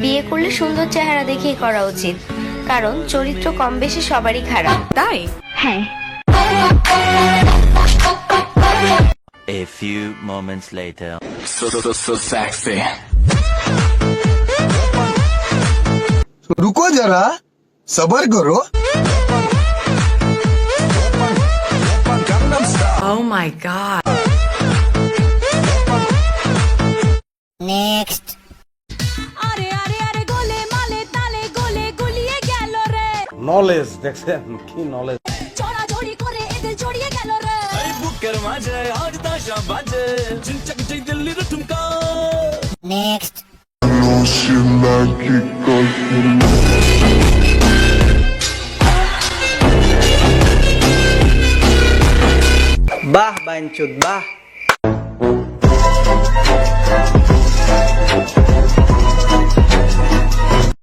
বিয়ে করলে সুন্দর চেহারা দেখেই করা উচিত কারণ চরিত্র কম বেশি সবারই খারাপ তাই A few moments later. So, so, so sexy. रुको जरा सबर करो ও মাই গড নলেজ দেখছেন কি নলেজ চড়াচড়ি করে এদের জড়িয়ে গেল রে বুকের মাঝে আজ তাসা বাজে চিনচক চাই দিল্লির ঠুমকা বাহ বাইনচুদ বাহ